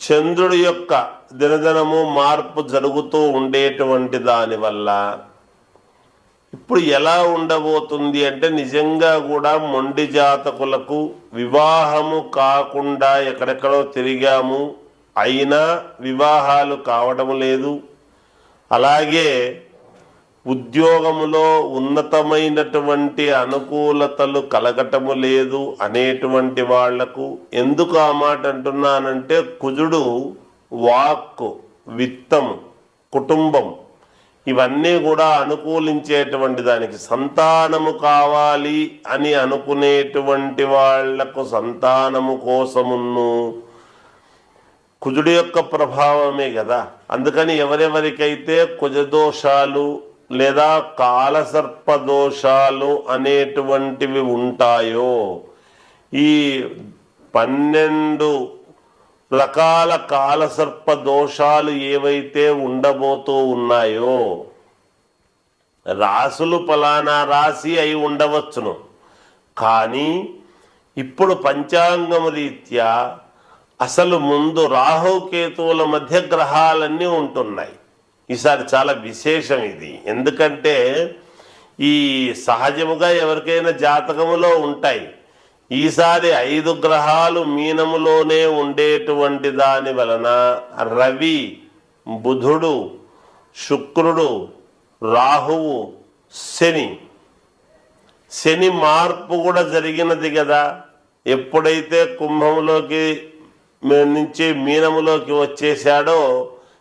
చంద్రుడి యొక్క దినదినము మార్పు జరుగుతూ ఉండేటువంటి దానివల్ల ఇప్పుడు ఎలా ఉండబోతుంది అంటే నిజంగా కూడా మొండి జాతకులకు వివాహము కాకుండా ఎక్కడెక్కడో తిరిగాము అయినా వివాహాలు కావడం లేదు. అలాగే ఉద్యోగములో ఉన్నతమైనటువంటి అనుకూలతలు కలగటము లేదు అనేటువంటి వాళ్ళకు ఎందుకు ఆ మాట అంటున్నానంటే కుజుడు వాక్కు విత్తము కుటుంబం ఇవన్నీ కూడా అనుకూలించేటువంటి దానికి సంతానము కావాలి అని అనుకునేటువంటి వాళ్ళకు సంతానము కోసమును కుజుడి యొక్క ప్రభావమే కదా అందుకని ఎవరెవరికైతే కుజదోషాలు లేదా కాలసర్ప దోషాలు అనేటువంటివి ఉంటాయో ఈ పన్నెండు రకాల కాలసర్ప దోషాలు ఏవైతే ఉండబోతూ ఉన్నాయో రాసులు ఫలానా రాశి అయి ఉండవచ్చును. కానీ ఇప్పుడు పంచాంగం రీత్యా అసలు ముందు రాహుకేతువుల మధ్య గ్రహాలన్నీ ఉంటున్నాయి. ఈసారి చాలా విశేషం ఇది. ఎందుకంటే ఈ సహజముగా ఎవరికైనా జాతకములో ఉంటాయి. ఈసారి ఐదు గ్రహాలు మీనములోనే ఉండేటువంటి దాని వలన రవి బుధుడు శుక్రుడు రాహువు శని. శని మార్పు కూడా జరిగినది కదా. ఎప్పుడైతే కుంభంలోకి నుంచి మీనములోకి వచ్చేసాడో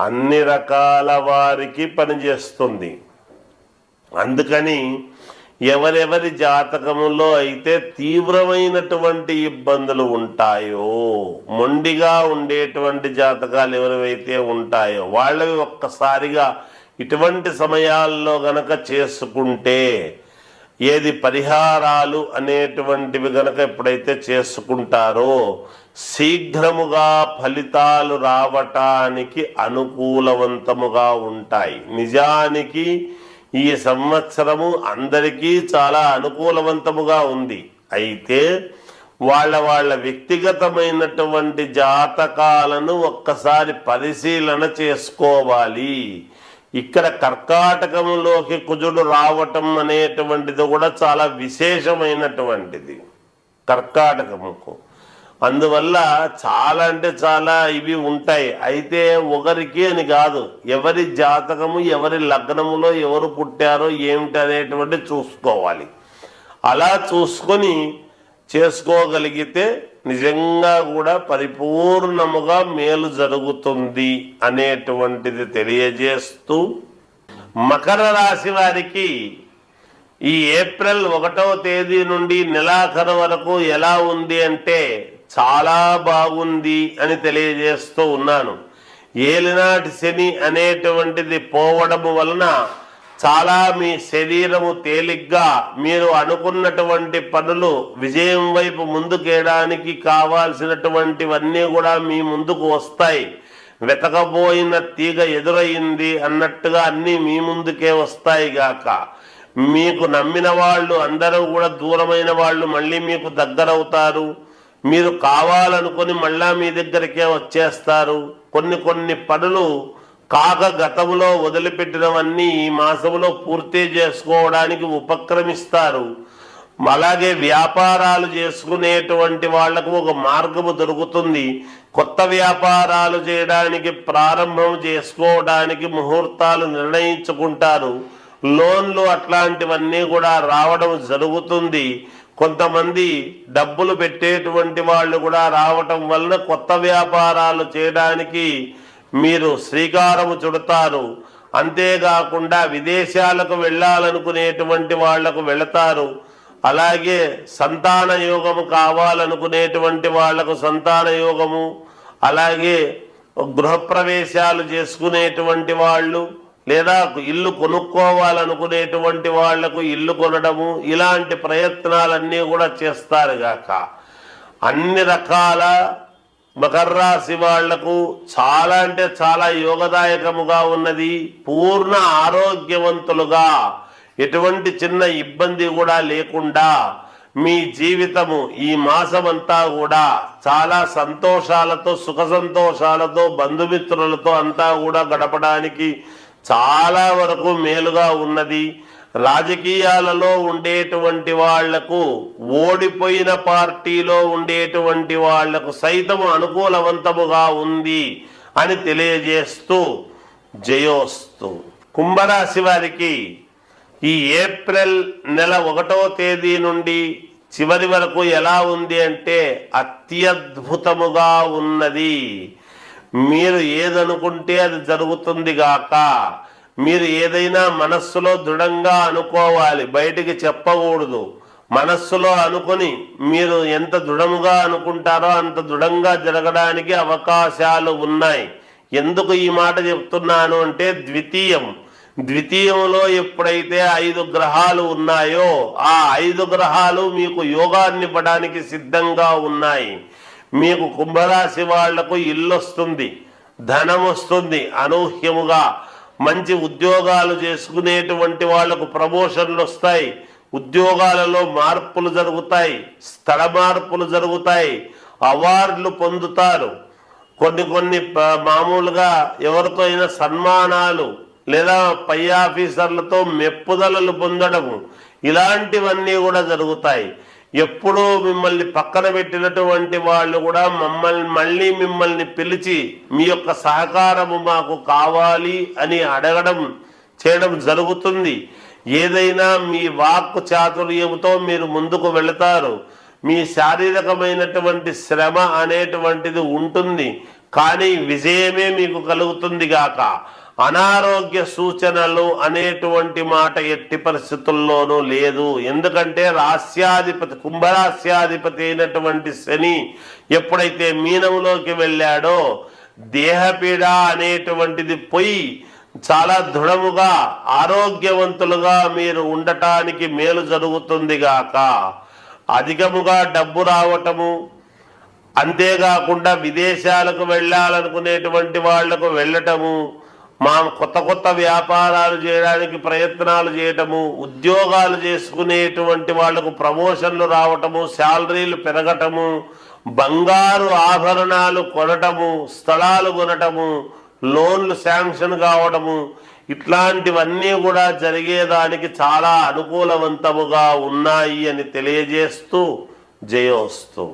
అన్ని రకాల వారికి పనిచేస్తుంది అందుకని ఎవరెవరి జాతకంలో అయితే తీవ్రమైనటువంటి ఇబ్బందులు ఉంటాయో మొండిగా ఉండేటువంటి జాతకాలు ఎవరివైతే ఉంటాయో వాళ్ళవి ఒక్కసారిగా ఇటువంటి సమయాల్లో గనక చేసుకుంటే ఏది పరిహారాలు అనేటువంటివి గనక ఎప్పుడైతే చేసుకుంటారో శీఘ్రముగా ఫలితాలు రావటానికి అనుకూలవంతముగా ఉంటాయి. నిజానికి ఈ సంవత్సరము అందరికీ చాలా అనుకూలవంతముగా ఉంది. అయితే వాళ్ళ వాళ్ళ వ్యక్తిగతమైనటువంటి జాతకాలను ఒక్కసారి పరిశీలన చేసుకోవాలి. ఇక్కడ కర్కాటకంలోకి కుజుడు రావటం అనేటువంటిది కూడా చాలా విశేషమైనటువంటిది కర్కాటకముకు. అందువల్ల చాలా అంటే చాలా ఇవి ఉంటాయి. అయితే ఒకరికి అని కాదు ఎవరి జాతకము ఎవరి లగ్నములో ఎవరు పుట్టారో ఏమిటి అనేటువంటి చూసుకోవాలి. అలా చూసుకొని చేసుకోగలిగితే నిజంగా కూడా పరిపూర్ణముగా మేలు జరుగుతుంది అనేటువంటిది తెలియజేస్తూ మకర రాశి వారికి ఈ ఏప్రిల్ ఒకటవ తేదీ నుండి నెలాఖరు వరకు ఎలా ఉంది అంటే చాలా బాగుంది అని తెలియజేస్తూ ఉన్నాను. ఏలినాటి శని అనేటువంటిది పోవడము వలన చాలా మీ శరీరము తేలిగ్గా మీరు అనుకున్నటువంటి పనులు విజయం వైపు ముందుకేయడానికి కావాల్సినటువంటివన్నీ కూడా మీ ముందుకు వస్తాయి. వెతకబోయిన తీగ ఎదురయ్యింది అన్నట్టుగా అన్నీ మీ ముందుకే వస్తాయి గాక. మీకు నమ్మిన వాళ్ళు అందరూ కూడా దూరమైన వాళ్ళు మళ్ళీ మీకు దగ్గరవుతారు. మీరు కావాలనుకొని మళ్ళా మీ దగ్గరికే వచ్చేస్తారు. కొన్ని కొన్ని పనులు కాక గతంలో వదిలిపెట్టినవన్నీ ఈ మాసంలో పూర్తి చేసుకోవడానికి ఉపక్రమిస్తారు. అలాగే వ్యాపారాలు చేసుకునేటువంటి వాళ్ళకు ఒక మార్గము దొరుకుతుంది. కొత్త వ్యాపారాలు చేయడానికి ప్రారంభం చేసుకోవడానికి ముహూర్తాలు నిర్ణయించుకుంటారు. లోన్లు అట్లాంటివన్నీ కూడా రావడం జరుగుతుంది. కొంతమంది డబ్బులు పెట్టేటువంటి వాళ్ళు కూడా రావటం వలన కొత్త వ్యాపారాలు చేయడానికి మీరు శ్రీకారము చుడతారు. అంతేకాకుండా విదేశాలకు వెళ్ళాలనుకునేటువంటి వాళ్ళకు వెళతారు. అలాగే సంతాన యోగము కావాలనుకునేటువంటి వాళ్ళకు సంతాన యోగము. అలాగే గృహప్రవేశాలు చేసుకునేటువంటి వాళ్ళు లేదా ఇల్లు కొనుక్కోవాలనుకునేటువంటి వాళ్ళకు ఇల్లు కొనడము ఇలాంటి ప్రయత్నాలన్నీ కూడా చేస్తారు గాక. అన్ని రకాల మకర రాశి వాళ్ళకు చాలా అంటే చాలా యోగదాయకముగా ఉన్నది. పూర్ణ ఆరోగ్యవంతులుగా. ఎటువంటి చిన్న ఇబ్బంది కూడా లేకుండా మీ జీవితము ఈ మాసమంతా కూడా చాలా సంతోషాలతో సుఖ సంతోషాలతో బంధుమిత్రులతో అంతా కూడా గడపడానికి చాలా వరకు మేలుగా ఉన్నది. రాజకీయాలలో ఉండేటువంటి వాళ్ళకు ఓడిపోయిన పార్టీలో ఉండేటువంటి వాళ్ళకు సైతం అనుకూలవంతముగా ఉంది అని తెలియజేస్తూ జయోస్తు. కుంభరాశి వారికి ఈ ఏప్రిల్ నెల ఒకటో తేదీ నుండి చివరి వరకు ఎలా ఉంది అంటే అత్యద్భుతముగా ఉన్నది. మీరు ఏదనుకుంటే అది జరుగుతుంది గాక. మీరు ఏదైనా మనస్సులో దృఢంగా అనుకోవాలి బయటికి చెప్పకూడదు. మనస్సులో అనుకొని మీరు ఎంత దృఢముగా అనుకుంటారో అంత దృఢంగా జరగడానికి అవకాశాలు ఉన్నాయి. ఎందుకు ఈ మాట చెప్తున్నాను అంటే ద్వితీయం. ద్వితీయంలో ఎప్పుడైతే ఐదు గ్రహాలు ఉన్నాయో ఆ ఐదు గ్రహాలు మీకు యోగాన్ని ఇవ్వడానికి సిద్ధంగా ఉన్నాయి. మీకు కుంభరాశి వాళ్ళకు ఇల్లు వస్తుంది ధనం వస్తుంది అనూహ్యముగా. మంచి ఉద్యోగాలు చేసుకునేటువంటి వాళ్ళకు ప్రమోషన్లు వస్తాయి. ఉద్యోగాలలో మార్పులు జరుగుతాయి. స్థల మార్పులు జరుగుతాయి. అవార్డులు పొందుతారు. కొన్ని కొన్ని మామూలుగా ఎవరితో అయినా సన్మానాలు లేదా పై ఆఫీసర్లతో మెప్పుదలలు పొందడము ఇలాంటివన్నీ కూడా జరుగుతాయి. ఎప్పుడూ మిమ్మల్ని పక్కన పెట్టినటువంటి వాళ్ళు కూడా మమ్మల్ని మళ్ళీ మిమ్మల్ని పిలిచి మీ యొక్క సహకారము మాకు కావాలి అని అడగడం చేయడం జరుగుతుంది. ఏదైనా మీ వాక్ చాతుర్యముతో మీరు ముందుకు వెళతారు. మీ శారీరకమైనటువంటి శ్రమ అనేటువంటిది ఉంటుంది. కానీ విజయమే మీకు కలుగుతుంది గాక. అనారోగ్య సూచనలు అనేటువంటి మాట ఎట్టి పరిస్థితుల్లోనూ లేదు. ఎందుకంటే రాస్యాధిపతి కుంభరాస్యాధిపతి అయినటువంటి శని ఎప్పుడైతే మీనంలోకి వెళ్ళాడో దేహపీడ అనేటువంటిది పోయి చాలా దృఢముగా ఆరోగ్యవంతులుగా మీరు ఉండటానికి మేలు జరుగుతుంది గాక. అధికముగా డబ్బు రావటము అంతేకాకుండా విదేశాలకు వెళ్ళాలనుకునేటువంటి వాళ్ళకు వెళ్ళటము మా కొత్త కొత్త వ్యాపారాలు చేయడానికి ప్రయత్నాలు చేయటము ఉద్యోగాలు చేసుకునేటువంటి వాళ్ళకు ప్రమోషన్లు రావటము శాలరీలు పెరగటము బంగారు ఆభరణాలు కొనటము స్థలాలు కొనటము లోన్లు శాంక్షన్ కావడము ఇట్లాంటివన్నీ కూడా జరిగేదానికి చాలా అనుకూలవంతముగా ఉన్నాయి అని తెలియజేస్తూ జయోస్తూ.